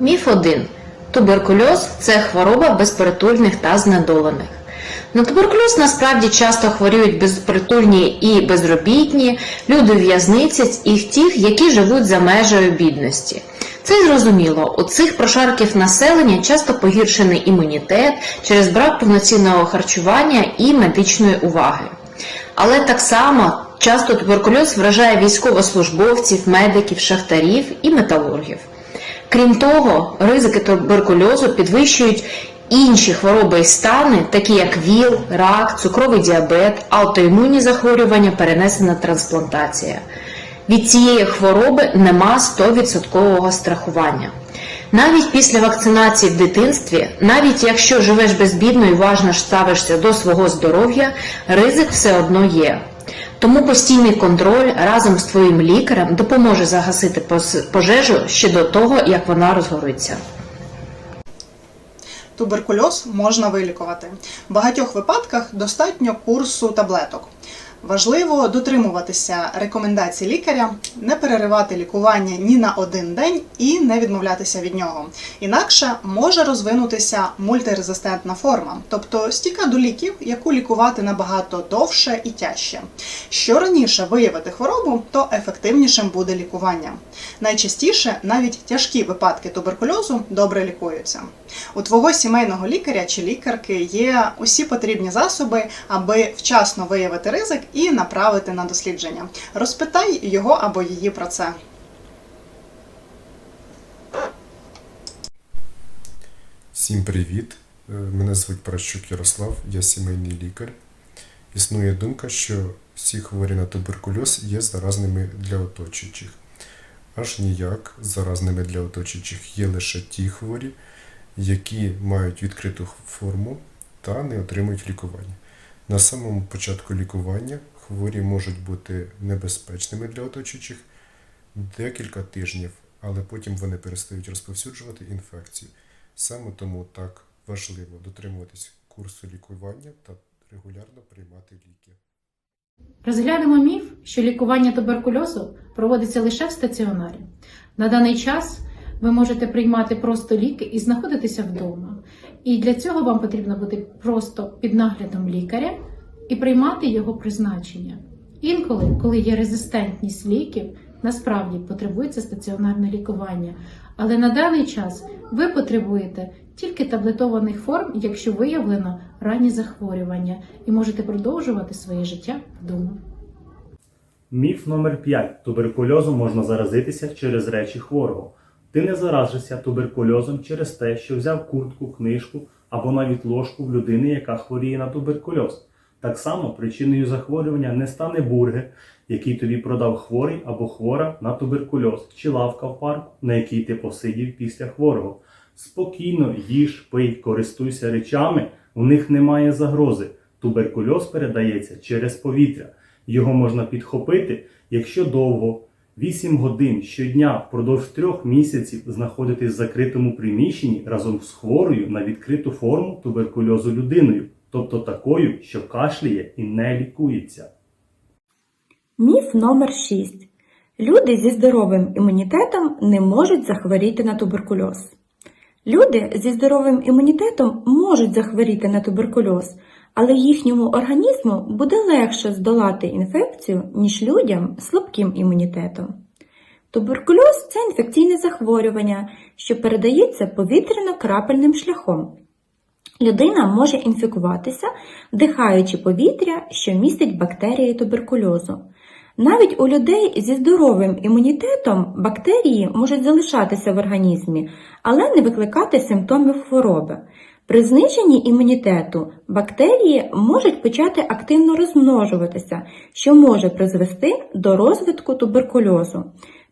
Міф 1. Туберкульоз це хвороба безпритульних та знедолених. На туберкульоз насправді часто хворіють безпритульні і безробітні, люди в в'язницях і ті, які живуть за межею бідності. Це зрозуміло, у цих прошарків населення часто погіршений імунітет через брак повноцінного харчування і медичної уваги. Але так само часто туберкульоз вражає військовослужбовців, медиків, шахтарів і металургів. Крім того, ризики туберкульозу підвищують інші хвороби і стани, такі як ВІЛ, рак, цукровий діабет, аутоімунні захворювання, перенесена трансплантація. Від цієї хвороби нема 100% страхування. Навіть після вакцинації в дитинстві, навіть якщо живеш безбідно і уважно ставишся до свого здоров'я, ризик все одно є. Тому постійний контроль разом з твоїм лікарем допоможе загасити пожежу ще до того, як вона розгориться. Туберкульоз можна вилікувати. В багатьох випадках достатньо курсу таблеток. Важливо дотримуватися рекомендацій лікаря, не переривати лікування ні на один день і не відмовлятися від нього. Інакше може розвинутися мультирезистентна форма, тобто стійка до ліків, яку лікувати набагато довше і тяжче. Що раніше виявити хворобу, то ефективнішим буде лікування. Найчастіше навіть тяжкі випадки туберкульозу добре лікуються. У твого сімейного лікаря чи лікарки є усі потрібні засоби, аби вчасно виявити ризик і направити на дослідження. Розпитай його або її про це. Всім привіт! Е, Мене звуть Паращук Ярослав, я сімейний лікар. Існує думка, що всі хворі на туберкульоз є заразними для оточуючих. Аж ніяк заразними для оточуючих є лише ті хворі, які мають відкриту форму та не отримують лікування. На самому початку лікування хворі можуть бути небезпечними для оточуючих декілька тижнів, але потім вони перестають розповсюджувати інфекцію. Саме тому так важливо дотримуватись курсу лікування та регулярно приймати ліки. Розглянемо міф, що лікування туберкульозу проводиться лише в стаціонарі. На даний час ви можете приймати просто ліки і знаходитися вдома. І для цього вам потрібно бути просто під наглядом лікаря і приймати його призначення. Інколи, коли є резистентність ліків, насправді потребується стаціонарне лікування. Але на даний час ви потребуєте тільки таблетованих форм, якщо виявлено ранні захворювання, і можете продовжувати своє життя вдома. Міф номер 5. Туберкульозом можна заразитися через речі хворого. Ти не заражишся туберкульозом через те, що взяв куртку, книжку або навіть ложку в людини, яка хворіє на туберкульоз. Так само причиною захворювання не стане бургер, який тобі продав хворий або хвора на туберкульоз, чи лавка в парку, на якій ти посидів після хворого. Спокійно їж, пий, користуйся речами, у них немає загрози. Туберкульоз передається через повітря. Його можна підхопити, якщо довго, 8 годин щодня впродовж трьох місяців знаходитись в закритому приміщенні разом з хворою на відкриту форму туберкульозу людиною, тобто такою, що кашляє і не лікується. Міф номер 6. Люди зі здоровим імунітетом не можуть захворіти на туберкульоз. Люди зі здоровим імунітетом можуть захворіти на туберкульоз, але їхньому організму буде легше здолати інфекцію, ніж людям з слабким імунітетом. Туберкульоз це інфекційне захворювання, що передається повітряно-крапельним шляхом. Людина може інфікуватися, вдихаючи повітря, що містить бактерії туберкульозу. Навіть у людей зі здоровим імунітетом бактерії можуть залишатися в організмі, але не викликати симптомів хвороби. При зниженні імунітету бактерії можуть почати активно розмножуватися, що може призвести до розвитку туберкульозу.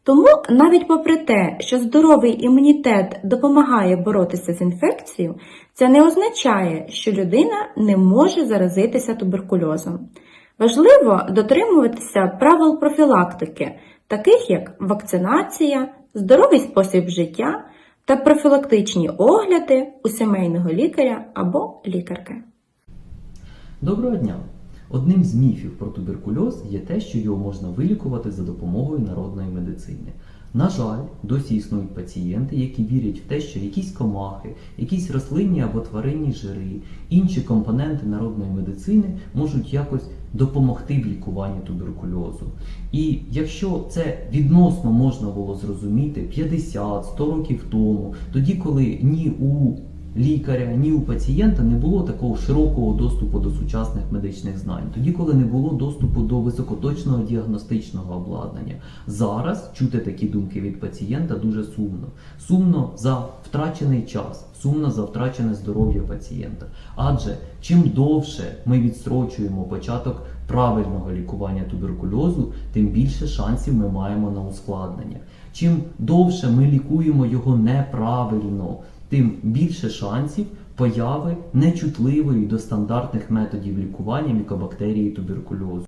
Тому навіть попри те, що здоровий імунітет допомагає боротися з інфекцією, це не означає, що людина не може заразитися туберкульозом. Важливо дотримуватися правил профілактики, таких як вакцинація, здоровий спосіб життя та профілактичні огляди у сімейного лікаря або лікарки. Доброго дня! Одним з міфів про туберкульоз є те, що його можна вилікувати за допомогою народної медицини. На жаль, досі існують пацієнти, які вірять в те, що якісь комахи, якісь рослинні або тваринні жири, інші компоненти народної медицини можуть якось допомогти в лікуванні туберкульозу. І якщо це відносно можна було зрозуміти 50-100 років тому, тоді, коли ні у лікаря, ні у пацієнта не було такого широкого доступу до сучасних медичних знань, тоді, коли не було доступу до високоточного діагностичного обладнання. Зараз чути такі думки від пацієнта дуже сумно. Сумно за втрачений час, сумно за втрачене здоров'я пацієнта. Адже чим довше ми відстрочуємо початок правильного лікування туберкульозу, тим більше шансів ми маємо на ускладнення. Чим довше ми лікуємо його неправильно, тим більше шансів появи нечутливої до стандартних методів лікування мікобактерії туберкульозу.